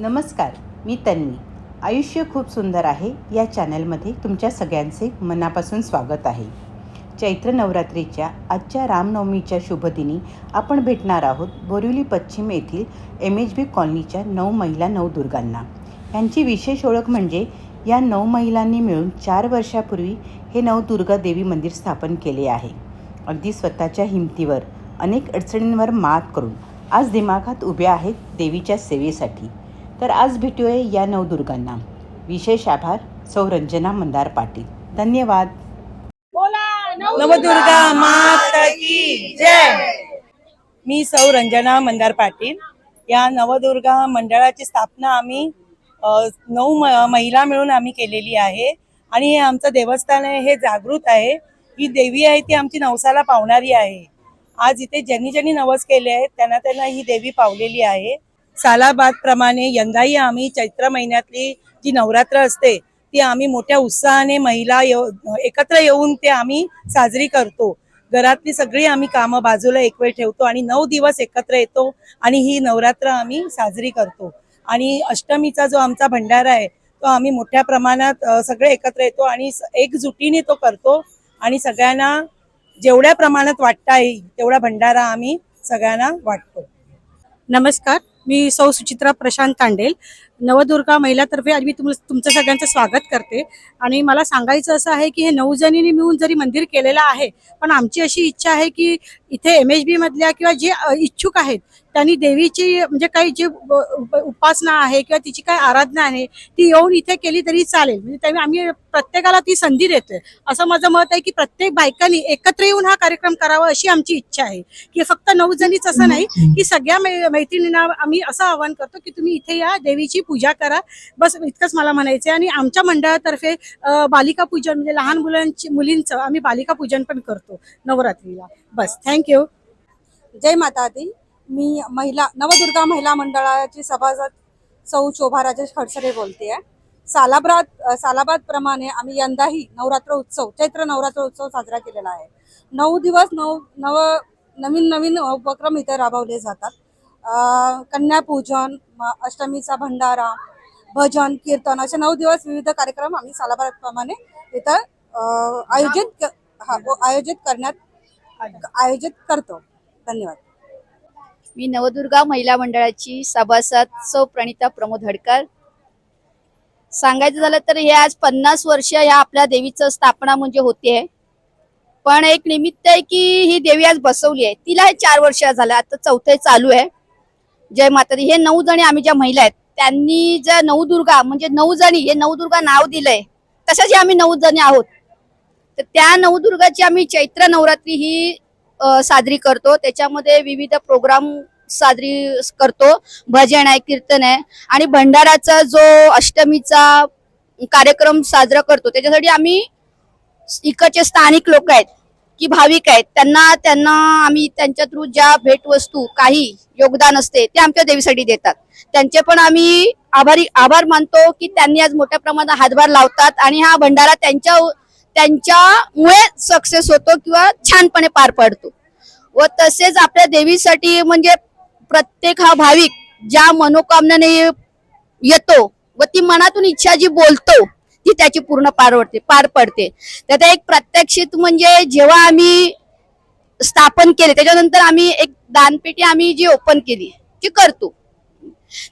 नमस्कार मी तन्वी. आयुष्य खूप सुंदर आहे या चॅनलमध्ये तुमच्या सगळ्यांचे मनापासून स्वागत आहे. चैत्र नवरात्रीच्या आजच्या रामनवमीच्या शुभदिनी आपण भेटणार आहोत बोरिवली पश्चिम येथील एम एच बी कॉलनीच्या नऊ महिला नवदुर्गांना यांची विशेष ओळख म्हणजे या नऊ महिलांनी मिळून चार वर्षापूर्वी हे नवदुर्गा देवी मंदिर स्थापन केले आहे. अगदी स्वतःच्या हिमतीवर अनेक अडचणींवर मात करून आज दिमागात उभ्या आहेत देवीच्या सेवेसाठी. तर आज भेटूया या नवदुर्गांना विशेष आभार सौ रंजना मंदार पाटील. धन्यवाद. नवदुर्गा माता की जय. मी सौ रंजना मंदार पाटील. या नवदुर्गा मंडळाची स्थापना आम्ही नऊ म- महिला मिळून आम्ही केलेली आहे. आणि हे आमचं देवस्थान आहे हे जागृत आहे. ही देवी आहे ती आमची नवसाला पावणारी आहे. आज इथे ज्यांनी ज्यांनी नवस केले आहेत त्यांना त्यांना ही देवी पावलेली आहे. सालाबाद प्रमाणे यंदाही आम्ही चैत्र महिन्यातली जी नवरात्र असते ती आम्ही मोठ्या उत्साहाने महिला एकत्र येऊन ते आम्ही साजरी करतो. घरातली सगळी आम्ही कामं बाजूला एक वेळ ठेवतो आणि नऊ दिवस एकत्र येतो आणि ही नवरात्र आम्ही साजरी करतो. आणि अष्टमीचा जो आमचा भंडारा आहे तो आम्ही मोठ्या प्रमाणात सगळे एकत्र येतो आणि एकजुटीने तो करतो आणि सगळ्यांना जेवढ्या प्रमाणात वाटता येईल तेवढा भंडारा आम्ही सगळ्यांना वाटतो. नमस्कार. मी सौ सुचित्रा प्रशांत तांडेल नवदुर्गा महिलातर्फे आज मी तुम तुमचं सगळ्यांचं स्वागत करते. आणि मला सांगायचं असं आहे की हे नऊ जणींनी मिळून जरी मंदिर केलेलं आहे पण आमची अशी इच्छा आहे की इथे एम एच बीमधल्या किंवा जे इच्छुक आहेत त्यांनी देवीची म्हणजे काही जी उपासना आहे किंवा तिची काय आराधना आहे ती येऊन इथे केली तरी चालेल. म्हणजे त्यामुळे आम्ही प्रत्येकाला ती संधी देतोय. असं माझं मत आहे की प्रत्येक बायकांनी एकत्र येऊन हा कार्यक्रम करावा अशी आमची इच्छा आहे. की फक्त नऊ जणीच असं नाही की सगळ्या मै- मैत्रिणींना आम्ही असं आवाहन करतो की तुम्ही इथे या देवीची पूजा करा. बस इतकंच मला म्हणायचं आणि आमच्या मंडळातर्फे बालिका पूजन म्हणजे लहान मुलांची मुलींचं आम्ही बालिका पूजन पण करतो नवरात्रीला. बस थँक्यू जय माता दी. मी महिला नवदुर्गा महिला मंडळाची सभासद सौ शोभा राजेश खडसरे बोलते सालाबाद सालाबाद प्रमाणे आम्ही यंदाही नवरात्र उत्सव चैत्र नवरात्र उत्सव साजरा केलेला आहे. नऊ दिवस नऊ नव नवीन नवीन उपक्रम इथे राबवले जातात. कन्यापूजन म- अष्टमीचा भंडारा भजन कीर्तन असे नऊ दिवस विविध कार्यक्रम आम्ही सालाबाद प्रमाणे इथं आयोजित क- आयोजित करण्यात आयोजित करतो. धन्यवाद. मी नवदुर्गा महिला मंडळाची सभासद सौ प्रणिता प्रमोद हडकर. सांगायचं झालं तर हे आज पन्नास वर्ष ह्या आपल्या देवीचं स्थापना म्हणजे होते पण एक निमित्त आहे की ही देवी आज बसवली आहे. तिला हे चार वर्ष झालं आता चौथे चालू आहे. जय माता दी हे नऊ जणी आम्ही ज्या महिला आहेत त्यांनी ज्या नवदुर्गा म्हणजे नऊ जणी हे नवदुर्गा नाव दिलंय. तशाच आम्ही नऊ जणी आहोत. तर त्या नवदुर्गाची आम्ही चैत्र नवरात्री ही साजरी करतो. त्याच्यामध्ये विविध प्रोग्राम साजरी करतो. भजन आहे कीर्तन आहे. आणि भंडाराचा जो अष्टमीचा कार्यक्रम साजरा करतो त्याच्यासाठी आम्ही इकडचे स्थानिक लोक आहेत की भाविक आहेत त्यांना त्यांना आम्ही त्यांच्या थ्रू ज्या भेटवस्तू काही योगदान असते ते आमच्या देवीसाठी देतात. त्यांचे पण आम्ही आभारी आभार मानतो की त्यांनी आज मोठ्या प्रमाणात हातभार लावतात आणि हा भंडारा त्यांच्या त्यांच्यामुळे सक्सेस होतो किंवा छानपणे पार पडतो. व तसेच आपल्या देवीसाठी म्हणजे प्रत्येक हा भाविक ज्या मनोकामनाने येतो व ती मनातून इच्छा जी बोलतो ती त्याची पूर्ण पार पडते पार पडते. त्यात एक प्रत्यक्षित म्हणजे जेव्हा आम्ही स्थापन केले त्याच्यानंतर आम्ही एक दानपेटी आम्ही जी ओपन केली ती करतो.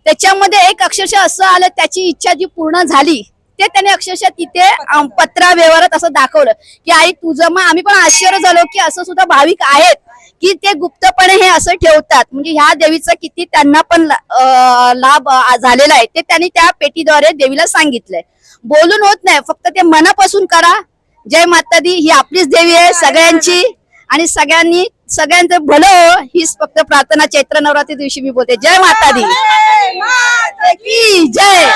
त्याच्यामध्ये एक अक्षरशः असं आलं त्याची इच्छा जी पूर्ण झाली ते त्याने अक्षरशः तिथे पत्रा व्यवहारात असं दाखवलं की आई तुझं मग आम्ही पण आश्चर्य झालो की असं सुद्धा भाविक आहेत की ते गुप्तपणे हे असं ठेवतात. म्हणजे ह्या देवीचा किती त्यांना पण ला- लाभ झालेला आहे. ते त्यांनी त्या पेटीद्वारे देवीला सांगितलंय. बोलून होत नाही. फक्त ते मनापासून करा. जय माता दी. ही आपलीच देवी आहे सगळ्यांची. आणि सगळ्यांनी सगळ्यांचं भलं हो. हीच फक्त प्रार्थना चैत्र नवरात्री दिवशी मी बोलते. जय माता दी की जय.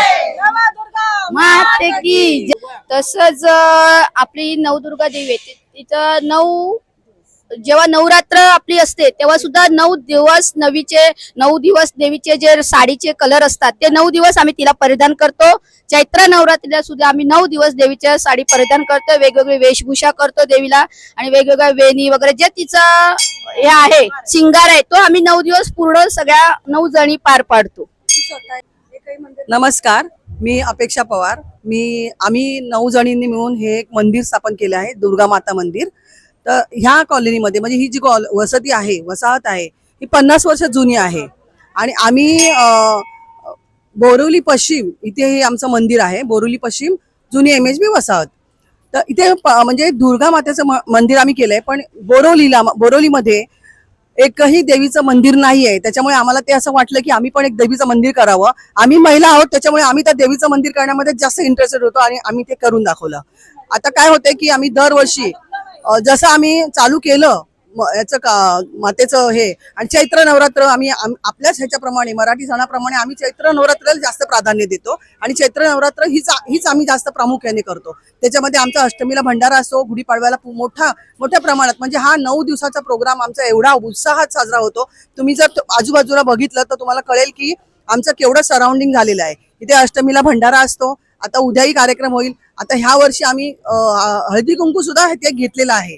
माते की जय. तसंच आपली नवदुर्गा देवी आहे. तिथं नऊ जेव्हा नवरात्र आपली असते तेव्हा सुद्धा नऊ दिवस नवीचे नऊ दिवस देवीचे जे साडीचे कलर असतात ते नऊ दिवस आम्ही तिला परिधान करतो. चैत्र नवरात्रीला सुद्धा आम्ही नऊ दिवस देवीच्या साडी परिधान करतो वेगवेगळी वेशभूषा करतो देवीला आणि वेगवेगळ्या वेणी वगैरे जे तिचा हे आहे शिंगार आहे तो आम्ही नऊ दिवस पूर्ण सगळ्या नऊ जणी पार पाडतो. नमस्कार मी अपेक्षा पवार. मी आम्ही नऊ जणींनी मिळून हे एक मंदिर स्थापन केलं आहे दुर्गा माता मंदिर. तर ह्या कॉलनीमध्ये म्हणजे ही जी कॉल वसती आहे वसाहत आहे ही पन्नास वर्ष जुनी आहे. आणि आम्ही बोरिवली पश्चिम इथे हे आमचं मंदिर आहे बोरिवली पश्चिम जुनी एम एच बी वसाहत. तर इथे म्हणजे दुर्गा मातेचं मंदिर आम्ही केलंय पण बोरवलीला बोरवलीमध्ये एकही देवीचं मंदिर नाही आहे त्याच्यामुळे आम्हाला ते असं वाटलं की आम्ही पण एक देवीचं मंदिर करावं. आम्ही महिला आहोत त्याच्यामुळे आम्ही त्या देवीचं मंदिर करण्यामध्ये जास्त इंटरेस्टेड होतो आणि आम्ही ते करून दाखवलं. आता काय होतंय की आम्ही दरवर्षी जसं आम्ही चालू केलं याचं का मातेचं हे आणि चैत्र नवरात्र आम्ही आपल्याच ह्याच्याप्रमाणे मराठी सणाप्रमाणे आम्ही चैत्र नवरात्राला जास्त प्राधान्य देतो. आणि चैत्र नवरात्र हीच हीच आम्ही जास्त प्रामुख्याने करतो. त्याच्यामध्ये आमचा अष्टमीला भंडारा असतो गुढीपाडव्याला मोठा मोठ्या प्रमाणात म्हणजे हा नऊ दिवसाचा प्रोग्राम आमचा एवढा उत्साहात साजरा होतो. तुम्ही जर आजूबाजूला बघितलं तर तुम्हाला कळेल की आमचं केवढं सराउंडिंग झालेलं आहे. इथे अष्टमीला भंडारा असतो आता उद्याही कार्यक्रम होईल. आता ह्या वर्षी आम्ही हळदी कुंकू सुद्धा ते घेतलेला आहे.